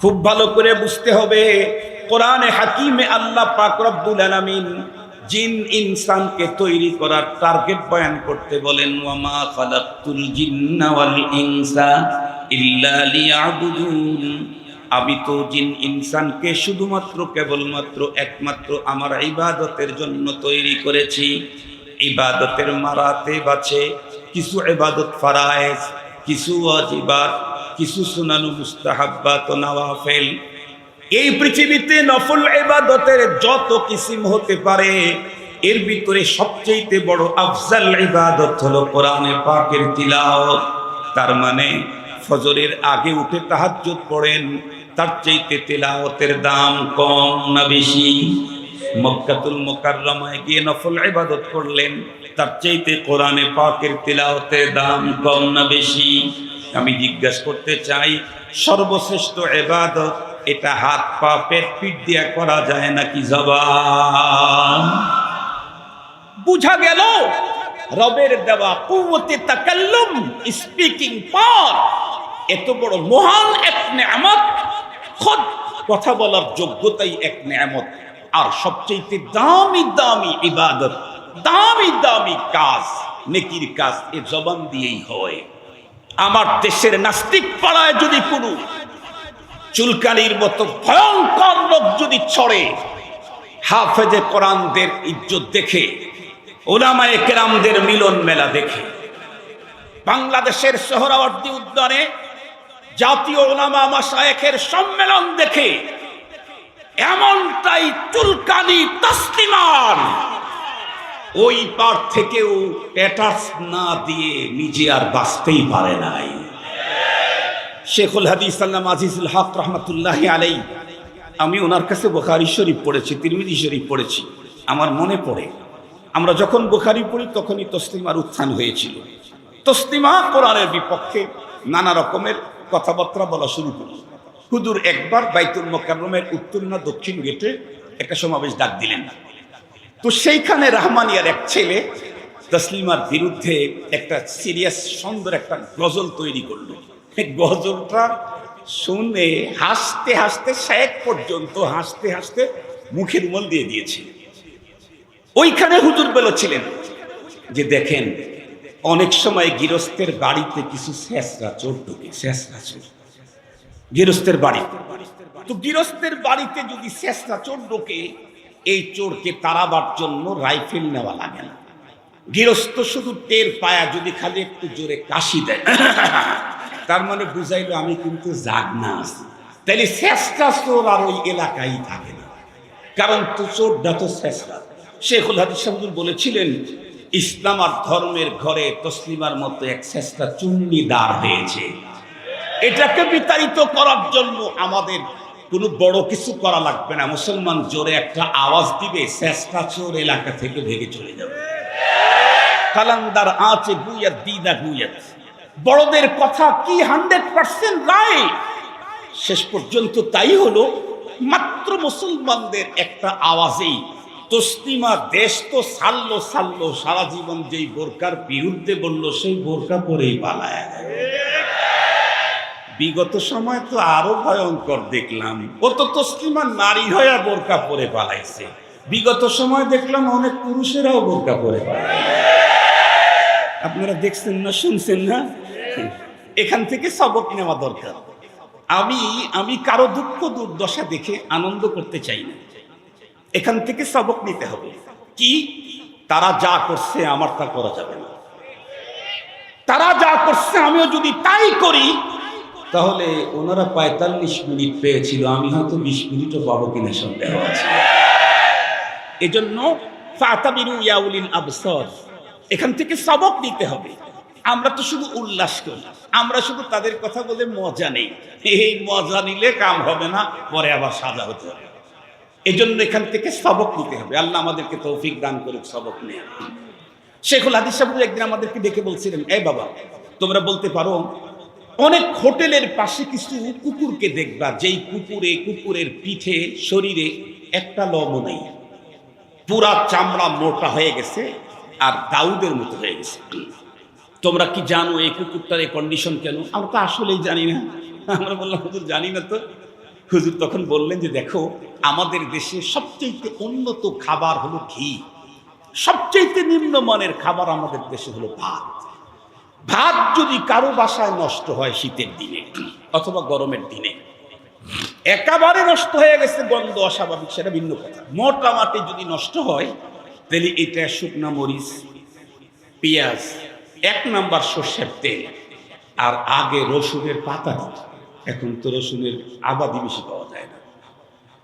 খুব ভালো করে বুঝতে হবে। কোরআনে হাকিমে আল্লাহ পাক রব্বুল আলামিন জিন ইনসানকে তৈরি করার টার্গেট বয়ান করতে বলেন, ওয়ামা ইনসা ইল্লা আমি তো জিন ইনসানকে শুধুমাত্র কেবলমাত্র একমাত্র আমার ইবাদতের জন্য তৈরি করেছি। ইবাদতের মারাতে বাছে কিছু ইবাদত ফারায়েজ, কিছু অজিবাত কিছু সুনানু মুস্তাহাব্বাত নওয়াফেল। এই পৃথিবীতে নফল ইবাদতের যত কিসিম হতে পারে, এর ভিতরে সবচেয়ে বড় আফজাল ইবাদত হলো কোরআনে পাকের তিলাওয়াত। তার মানে ফজরের আগে উঠে তাহাজ্জুদ পড়েন, তার চাইতে তেলাওয়াতের দাম কম না বেশি। মক্কাতুল মোকাররমায় গিয়ে নফল ইবাদত করলেন, তার চাইতে কোরআনে পাকের তেলাওয়াতের দাম কম না বেশি। আমি জিজ্ঞাসা করতে চাই, সর্বশ্রেষ্ঠ এবাদত, এটা হাত পা, পেট পিট দিয়া করা যায় নাকি জবান? বুঝা গেল, রবের দেওয়া কুওতে তাকাল্লুম, স্পিকিং পাওয়ার। এত বড় মহান এক নেয়ামত, খোদ কথা বলার যোগ্যতাই এক নেয়ামত। আর সবচেয়ে দামি দামি ইবাদত, দামি দামি কাজ, নেকির কাজ এ জবান দিয়েই হয়। আমার দেশের নাস্তিক পাড়ায় যদি কোনো চুলকানির মতো ভয়ঙ্কর লোক যদি ছড়ে, হাফেজে কোরআনদের ইজ্জত দেখে ওলামায়ে কেরামদের মিলন মেলা দেখে, বাংলাদেশের সোহরাওয়ার্দী উদ্যানে জাতীয় ওলামা মাসায়েখের সম্মেলন দেখে, এমনটাই চুলকানি তসলিমান। ওই পার থেকেও ট্যাটাস না দিয়ে নিজে আর বাঁচতেই পারে নাই। শেখুল হাদিস সাল্লাম আজিজুল হক রহমতুল্লাহ আলাই আমি ওনার কাছে বোখারি শরীফ পড়েছি তিরমিদি শরীফ পড়েছি। আমার মনে পড়ে, আমরা যখন বোখারি পড়ি তখনই তসলিমার উত্থান হয়েছিল। তসলিমা কোরআনের বিপক্ষে নানা রকমের কথাবার্তা বলা শুরু করি হুদুর একবার বাইতুল মোকাররমের উত্তর না দক্ষিণ গেটে একটা সমাবেশ ডাক দিলেন। তো সেইখানে রহমানিয়ার এক ছেলে তসলিমার বিরুদ্ধে একটা সিরিয়াস সুন্দর একটা গজল তৈরি করল। গজলটা শুনে হাসতে হাসতে শেখ পর্যন্ত হাসতে হাসতে মুখের মল দিয়ে দিয়েছে। ওইখানে হুজুর বলেছিলেন যে দেখেন, অনেক সময় গৃহস্থের বাড়িতে কিছু শেষরা চোর ঢোকে, শেষরা চোর। গৃহস্থের বাড়ি তো গৃহস্থের বাড়িতে যদি শেষরা চোর ঢোকে এই চোরকে তাড়াবার জন্য রাইফেল নেওয়া লাগে না। গৃহস্থ শুধু টের পায়া যদি খালি একটু জোরে কাশি দেয়। তার মানে বুঝাইলো, আমি কিন্তু জাগনা আছি তাহলে শেষটা চোর আর ওই এলাকায় থাকে না। কারণ তো চোরটা তো শেষরা শেখুল হাদিস সাহুদুল বলেছিলেন, ইসলাম আর ধর্মের ঘরে তসলিমার মতো এক শেষটা চুন্নি দাঁড় হয়েছে। এটাকে বিতাড়িত করার জন্য আমাদের কোনো বড় কিছু করা লাগবে না। মুসলমান জোরে একটা আওয়াজ দিবে, শেষটা চোর এলাকা থেকে ভেঙে চলে যাবে। কালান্দার আঁচে গুইয়া, দিদা গুইয়া। বড়দের কথা কি হান্ড্রেড পার্সেন্ট রাইট শেষ পর্যন্ত তাই হলো, মাত্র মুসলমানদের একটা আওয়াজেই তসলিমা দেশ তো সারলো সারলো, সারা জীবন যেই বোরকার বিরুদ্ধে বলল, সেই বোরকা পরেই পালায় বিগত সময় তো আরও ভয়ঙ্কর দেখলাম। ও তো তসলিমা নারী হয়ে বোরকা পরে পালাইছে। বিগত সময় দেখলাম অনেক পুরুষেরাও বোরকা পরে আপনারা দেখছেন না, শুনছেন না? এখান থেকে সবক নেওয়া দরকার। আমি আমি কারও দুঃখ দুর্দশা দেখে আনন্দ করতে চাই না। এখান থেকে সবক নিতে হবে। কি? তারা যা করছে আমার তা করা যাবে না। তারা যা করছে আমিও যদি তাই করি তাহলে ওনারা পঁয়তাল্লিশ মিনিট পেয়েছিল, আমি হয়তো বিশ মিনিটও পাবো কিনা সন্দেহ আছে। এজন্য এখান থেকে সবক নিতে হবে। আমরা তো শুধু উল্লাস করি, আমরা শুধু তাদের কথা বলে মজা নেই। এই মজা নিলে কাম হবে না, পরে আবার সাজা হতে হবে। এজন্য এখান থেকে সবক নিতে হবে। আল্লাহ আমাদেরকে তৌফিক দান করুক, সবক নিয়ে। শেখুল হাদিস সাহেব একদিন আমাদেরকে ডেকে বলছিলেন, এ বাবা, তোমরা বলতে পারো অনেক হোটেলের পাশে কিছু কুকুরকে দেখবা, যেই কুকুরে কুকুরের পিঠে, শরীরে একটা লব নেই। পুরা চামড়া মোটা হয়ে গেছে আর দাউদের মতো হয়ে গেছে। তোমরা কি জানো এই কুকুরটার এই কন্ডিশন কেন? আমরা তো আসলেই জানি না। আমরা বললাম, হুজুর, জানি না তো। হুজুর তখন বললেন যে, দেখো, আমাদের দেশে সবচেয়ে উন্নত খাবার হলো ঘি। সবচেয়ে নিম্নমানের খাবার আমাদের দেশে হলো ভাত। ভাত যদি কারও বাসায় নষ্ট হয় শীতের দিনে অথবা গরমের দিনে, একেবারে নষ্ট হয়ে গেছে, গন্ধ অস্বাভাবিক, সেটা ভিন্ন কথা। মোটা মোটামাটি যদি নষ্ট হয়, তাহলে এটা শুকনা মরিচ, পেঁয়াজ, এক নাম্বার সর্ষের তেল, আর আগে রসুনের পাতা এখন তো রসুনের আবাদি বেশি পাওয়া যায় না।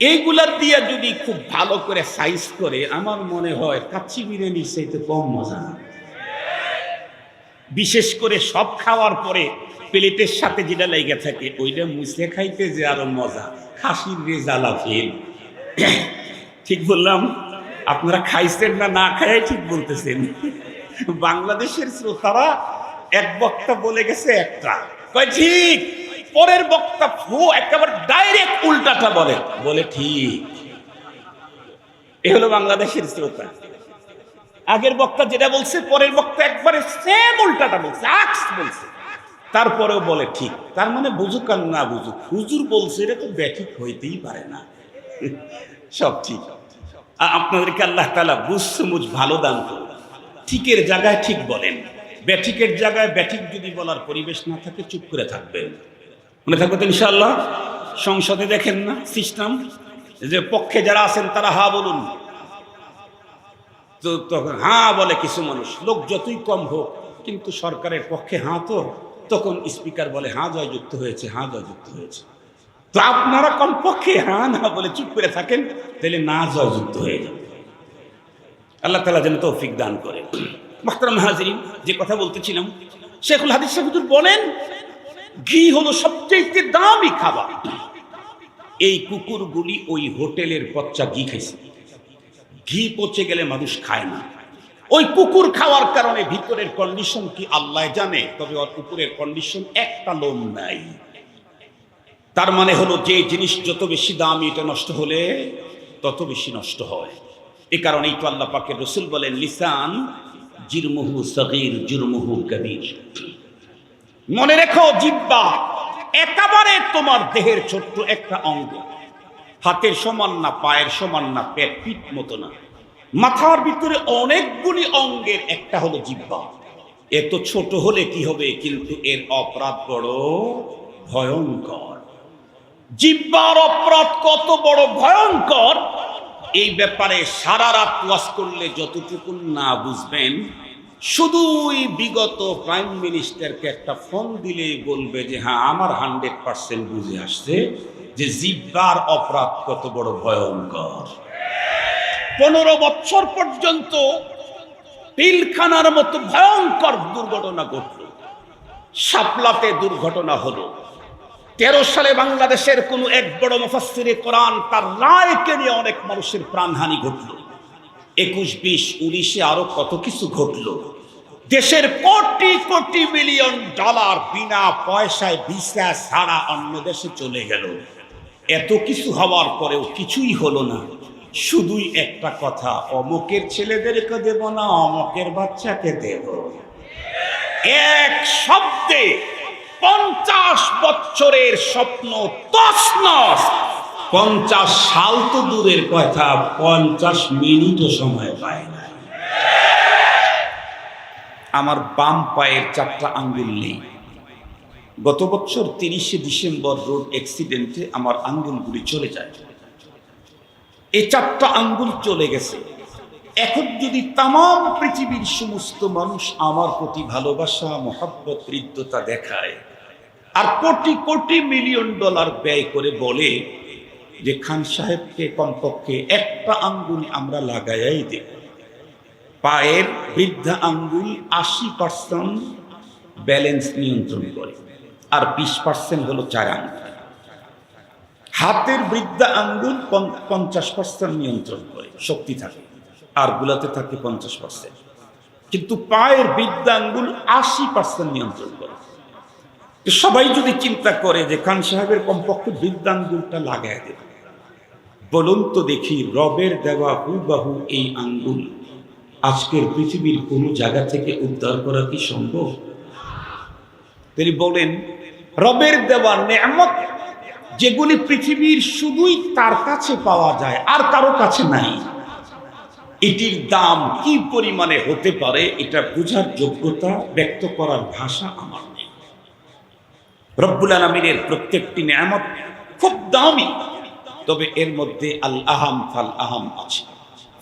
এইগুলার দিয়ে যদি খুব ভালো করে সাইজ করে, আমার মনে হয় কাচ্চি বিরিয়ানির চাইতে কম মজা না। বিশেষ করে সব খাওয়ার পরে প্লেটের সাথে যেটা লেগে থাকে, ওইটা মুছে খাইতে যে আরও মজা। খাসির রেজালা ফেল। ঠিক বললাম? আপনারা খাইছেন না না খাই ঠিক বলতেছেন। বাংলাদেশের শ্রোতারা এক বক্তা বলে গেছে একটা। কয়, ঠিক, পরের বক্তা ফু একেবারে ডাইরেক্ট উল্টাটা বলে। বলে, ঠিক। এ হলো বাংলাদেশের শ্রোতা। আগের বক্তা যেটা বলছে, পরের বক্তা একবারে সেম উল্টাটা বলছে, আক্স বলছে। তারপরেও বলে, ঠিক, তার মানে বুঝুক আর না বুঝুক, হুজুর বলছে, এটা তো ব্যাঠিক হইতেই পারে না। সব ঠিক। আপনাদেরকে আল্লাহ তালা বুঝছে মুঝ ভালো দান করুন। ঠিকের জায়গায় ঠিক বলেন। ব্যাঠিকের জায়গায় ব্যাঠিক যদি বলার পরিবেশ না থাকে, চুপ করে থাকবেন। মনে থাকবে তো ইনশাল্লাহ সংসদে দেখেন না সিস্টেম যে পক্ষে যারা আছেন, তারা হা বলুন। তো তখন হাঁ বলে কিছু মানুষ, লোক যতই কম হোক, কিন্তু সরকারের পক্ষে হাঁ তো, তখন স্পিকার বলে হ্যাঁ জয়যুক্ত হয়েছে, হাঁ জয়যুক্ত হয়েছে। তো আপনারা কমপক্ষে হ্যাঁ না বলে চুপ করে থাকেন, তাহলে না জয়যুক্ত হয়ে যাবে। আল্লাহ তালা যেন তৌফিক দান করে মাহতারাম হাজরিন, যে কথা বলতেছিলাম, শেখুল হাদিস সাহুদুর বলেন, ঘি হলো সবচেয়ে দামি খাবার। এই কুকুরগুলি ওই হোটেলের পচ্চা ঘি খাইছে। ঘি পচে গেলে মানুষ খায় না। ওই কুকুর খাওয়ার কারণে ভিতরের কন্ডিশন কি আল্লাহ জানে? তবে ওর উপরের কন্ডিশন একটা লোম নাই। তার মানে হলো যে জিনিস যত বেশি দামি এটা নষ্ট হলে তত বেশি নষ্ট হয়। এ কারণেই তো আল্লাহ পাকের রসুল বলেন, লিসান জিরমুহু সগীর, জুরমুহু কবির মনে রেখো জিব্বা, একেবারে তোমার দেহের ছোট্ট একটা অঙ্গ। হাতের সমান না, পায়ের সমান না, পেট পিঠ মতো না। মাথার ভিতরে অনেকগুলি অঙ্গের একটা হলো জিব্বা এত ছোট হলে কি হবে, কিন্তু এর অপরাধ বড় ভয়ঙ্কর। জিব্বার অপরাধ কত বড় ভয়ঙ্কর, এই ব্যাপারে সারা রাত ওয়াজ করলে যতটুকু না বুঝবেন, শুধুই বিগত প্রাইম মিনিস্টারকে একটা ফোন দিলেই বলবে যে হ্যাঁ আমার হান্ড্রেড পার্সেন্ট বুঝে আসছে। যে জিব্বার অপরাধ কত বড় ভয়ঙ্কর। পনেরো বছর পর্যন্ত পিলখানার মতো ভয়ঙ্কর দুর্ঘটনা ঘটল। সাপলাতে দুর্ঘটনা হলো। তেরো সালে বাংলাদেশের কোনো এক বড় মুফাসসিরে কোরআন তার রায়কে নিয়ে অনেক মানুষের প্রাণহানি ঘটল। একুশ, বিশ, উনিশে আরও কত কিছু ঘটল। দেশের কোটি কোটি মিলিয়ন ডলার বিনা পয়সায় ভিসা ছাড়া অন্য দেশে চলে গেল। এত কিছু হওয়ার পরেও কিছুই হলো না। শুধুই একটা কথা, অমকের ছেলেদেরকে দেব না, অমকের বাচ্চাকে দেব। এক শব্দে পঞ্চাশ বছরের স্বপ্ন তছনছ। পঞ্চাশ সাল তো দূরের কথা, পঞ্চাশ মিনিটও সময় পায় না। আমার বাম পায়ের চারটা আঙ্গুল নেই। গত বছর তিরিশে ডিসেম্বর রোড অ্যাক্সিডেন্টে আমার আঙ্গুলগুলি চলে যায়। এই চারটা আঙ্গুল চলে গেছে। এখন যদি তাম পৃথিবীর সমস্ত মানুষ আমার প্রতি ভালোবাসা, মহাব্বত, হৃদ্যতা দেখায়, আর কোটি কোটি মিলিয়ন ডলার ব্যয় করে বলে যে খান সাহেবকে কমপক্ষে একটা আঙ্গুল আমরা লাগাইয়াই দেব। পায়ের বৃদ্ধা আঙ্গুল আশি পার্সেন্ট ব্যালেন্স নিয়ন্ত্রণ করে, আর বিশ পার্সেন্ট হলো চার আঙ্গুল। হাতের বৃদ্ধা আঙ্গুল পঞ্চাশ পার্সেন্ট নিয়ন্ত্রণ করে, শক্তি থাকে, আর গুলাতে থাকে পঞ্চাশ পার্সেন্ট কিন্তু পায়ের বৃদ্ধা আঙ্গুল আশি পার্সেন্ট নিয়ন্ত্রণ করে। সবাই যদি চিন্তা করে যে খান সাহেবের কমপক্ষে বৃদ্ধাঙ্গুলটা লাগাই দেবে, বলুন তো দেখি রবের দেওয়া হুবাহু এই আঙ্গুল আজকের পৃথিবীর কোনো জায়গা থেকে উদ্ধার করা কি সম্ভব? তিনি বলেন, রবের দেওয়া নেমত যেগুলি পৃথিবীর শুধুই তার কাছে পাওয়া যায় আর কারও কাছে নাই। এটির দাম কি পরিমাণে হতে পারে এটা বোঝার যোগ্যতা ব্যক্ত করার ভাষা আমার নেই। রব্বুল আলমিনের প্রত্যেকটি নেয়ামত খুব দামি, তবে এর মধ্যে আল আহাম ফাল আহাম আছে।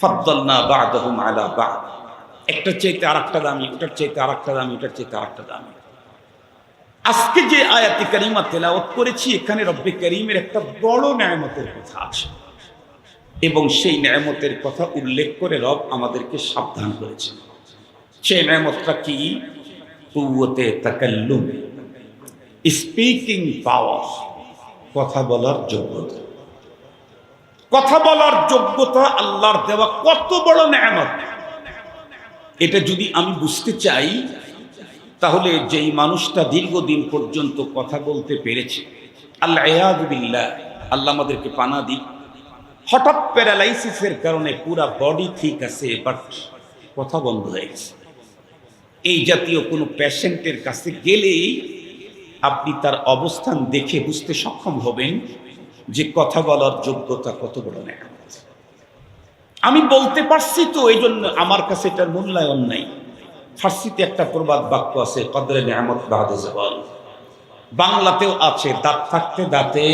ফদ্দলনা বাদহুম আলা বাদ। একটা চাইতে আর একটা দামি, ওটার চাইতে আর একটা দামি, ওটার চাইতে আর একটা দামি। আজকে যে আয়াতি করিমা তেলাওয়াত করেছি, এখানে রব্বে করিমের একটা বড় ন্যায়মতের কথা আছে। এবং সেই ন্যায়মতের কথা উল্লেখ করে রব আমাদেরকে সাবধান করেছে সেই ন্যায়মতটা কি? কুয়াতে তাকাল্লুম। স্পিকিং পাওয়ার, কথা বলার যোগ্যতা। কথা বলার যোগ্যতা আল্লাহর দেওয়া কত বড় ন্যায়ামত এটা যদি আমি বুঝতে চাই, তাহলে যেই মানুষটা দীর্ঘদিন পর্যন্ত কথা বলতে পেরেছে আল্লাহ আল্লাহ আমাদেরকে পানা দিক। হঠাৎ প্যারালাইসিসের কারণে পুরা বডি ঠিক আছে, বাট কথা বন্ধ হয়ে গেছে। এই জাতীয় কোনো পেশেন্টের কাছে গেলেই আপনি তার অবস্থান দেখে বুঝতে সক্ষম হবেন। যে কথা বলার যোগ্যতা কত বড় নেয়ামত আমি বলতে পারছি তো, এই জন্য আমার কাছে এটার মূল্যায়ন নাই। ফার্সিতে একটা প্রবাদ বাক্য আছে, কদরে নেয়ামত বাদে বাংলাতেও আছে, দাঁত থাকতে দাঁতে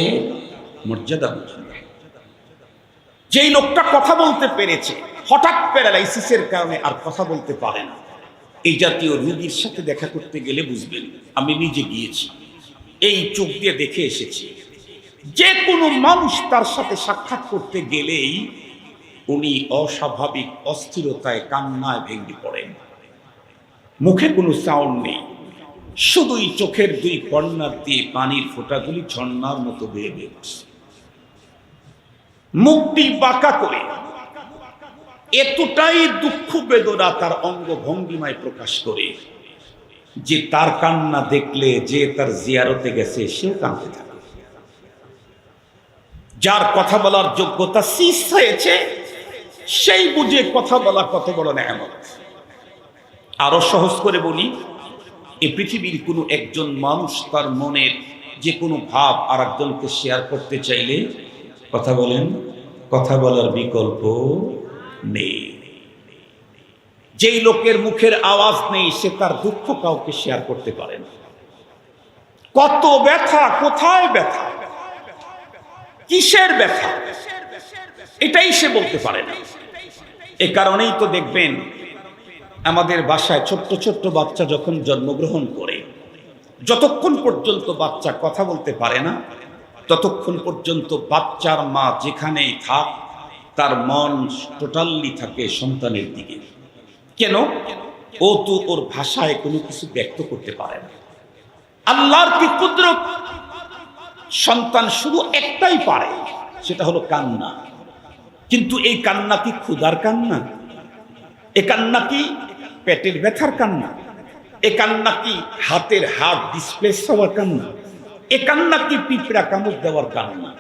মর্যাদা যেই লোকটা কথা বলতে পেরেছে, হঠাৎ প্যারালাইসিসের কারণে আর কথা বলতে পারে না। এই জাতীয় রুগীর সাথে দেখা করতে গেলে বুঝবেন, আমি নিজে গিয়েছি, এই চোখ দিয়ে দেখে এসেছি। যে কোনো মানুষ তার সাথে সাক্ষাৎ করতে গেলেই উনি অস্বাভাবিক অস্থিরতায়, কান্নায় ভেঙে পড়েন। মুখে কোনো সাউন্ড নেই। শুধুই চোখের দুই কর্নার দিয়ে পানির ফোঁটাগুলি ঝর্ণার মতো বেয়ে বেরোচ্ছে মুখটি বাঁকা করে। এতটাই দুঃখ বেদনা তার অঙ্গ ভঙ্গিমায় প্রকাশ করে যে তার কান্না দেখলে যে তার জিয়ারতে গেছে সেও কাঁদতে থাকে। যার কথা বলার যোগ্যতা শীষ হয়েছে, সেই বুঝে কথা বলা কত বড় নেয়ামত। আরও সহজ করে বলি এই পৃথিবীর কোনো একজন মানুষ তার মনের যে কোনো ভাব আর একজনকে শেয়ার করতে চাইলে কথা বলেন, কথা বলার বিকল্প নেই। যেই লোকের মুখের আওয়াজ নেই, সে তার দুঃখ কাউকে শেয়ার করতে পারে না। কত ব্যথা, কোথায় ব্যথা? কিসের ব্যথা? এটাই সে বলতে পারে না। এ কারণেই তো দেখবেন, আমাদের বাসায় ছোট্ট ছোট্ট বাচ্চা যখন জন্মগ্রহণ করে, যতক্ষণ পর্যন্ত বাচ্চা কথা বলতে পারে না, ততক্ষণ পর্যন্ত বাচ্চার মা যেখানেই থাক, তার মন টোটালি থাকে সন্তানের দিকে। কেন? ও তো ওর ভাষায় কোনো কিছু ব্যক্ত করতে পারে না। আল্লাহর কি কুদরত? সন্তান শুধু একটাই পারে, সেটা হলো কান্না। কিন্তু এই কান্না কি ক্ষুধার কান্না? এ কান্না কি পেটের ব্যথার কান্না? এ কান্না কি হাতের হাত ডিসপ্লেস হওয়ার কান্না? এ কান্না কি পিঁপড়া কামড় দেওয়ার কান্না?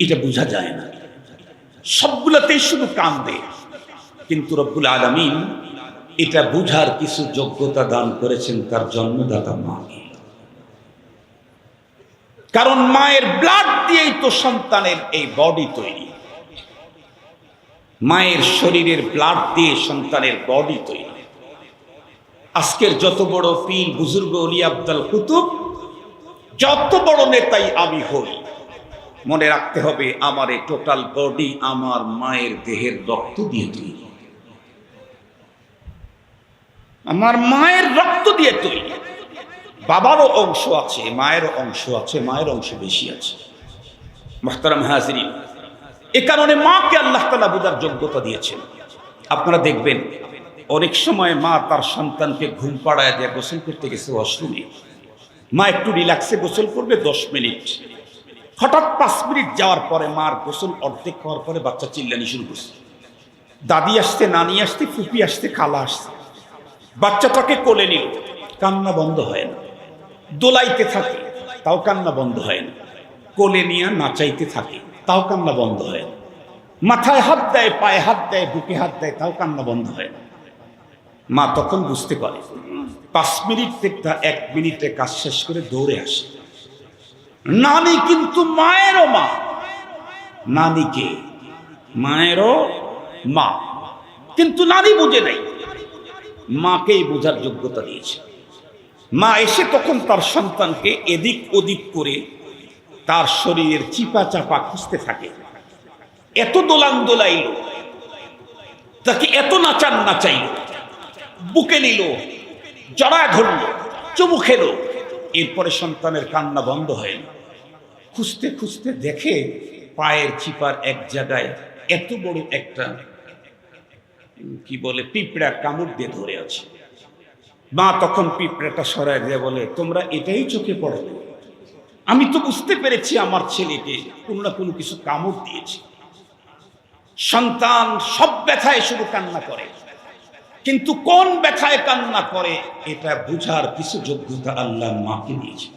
এটা বোঝা যায় না। সবগুলোতেই শুধু কান্দে কিন্তু রব্বুল আলমিন এটা বুঝার কিছু যোগ্যতা দান করেছেন তার জন্মদাতা মাকে কারণ মায়ের ব্লাড দিয়েই তো সন্তানের এই বডি তৈরি। মায়ের শরীরের ব্লাড দিয়ে সন্তানের বডি তৈরি। আজকের যত বড় পীর বুজুর্গ অলি আব্দাল কুতুব, যত বড় নেতাই আমি হই, মনে রাখতে হবে আমার এই টোটাল বডি আমার মায়ের দেহের রক্ত দিয়ে তৈরি। আমার মায়ের রক্ত দিয়ে তৈরি। বাবারও অংশ আছে, মায়েরও অংশ আছে, মায়ের অংশ বেশি আছে। মোহতারাম হাজরিন এ কারণে মাকে আল্লাহ তালা বোঝার যোগ্যতা দিয়েছেন। আপনারা দেখবেন, অনেক সময় মা তার সন্তানকে ঘুম পাড়ায় দিয়ে, গোসল করতে গেছে ওয়াশরুমে মা একটু রিল্যাক্সে গোসল করবে দশ মিনিট। হঠাৎ পাঁচ মিনিট যাওয়ার পরে মার গোসল অর্ধেক হওয়ার পরে বাচ্চা চিল্লানি শুরু করছে। দাদি আসতে নানি আসতে ফুপি আসতে খালা আসতে বাচ্চাটাকে কোলে নিল, কান্না বন্ধ হয় না। দোলাইতে থাকে, তাও কান্না বন্ধ হয় না। কোলে নিয়ে নাচাইতে থাকে, তাও কান্না বন্ধ হয় না। মাথায় হাত দেয়, পায়ে হাত দেয়, বুকে হাত দেয়, তাও কান্না বন্ধ হয় না। মা তখন বুঝতে পারে, পাঁচ মিনিট থেকে এক মিনিটে কাজ শেষ করে দৌড়ে আসে। নানি কিন্তু মায়েরও মা। নানিকে মায়েরও মা। কিন্তু নানি বুঝে নাই। মাকেই বোঝার যোগ্যতা দিয়েছে। মা এসে তখন তার সন্তানকে এদিক ওদিক করে তার শরীরের চিপা চাপা খুঁজতে থাকে। এত দোলান দোলাইল, তাকে এত নাচান নাচাইল, বুকে নিল, জড়া ধরল, চুমু খেল। এরপরে সন্তানের কান্না বন্ধ হয় না খুঁজতে খুঁজতে দেখে পায়ের চিপার এক জায়গায় এত বড় একটা, কি বলে, পিঁপড়া কামড় দিয়ে ধরে আছে। মা তখন পিঁপড়েটা সরায় দিয়ে বলে, তোমরা এটাই চোখে পড়ো আমি তো বুঝতে পেরেছি আমার ছেলেকে কোনো না কোনো কিছু কামড় দিয়েছে। সন্তান সব ব্যথায় শুধু কান্না করে। কিন্তু কোন ব্যথায় কান্না করে, এটা বুঝার কিছু যোগ্যতা আল্লাহ মাকে দিয়েছে।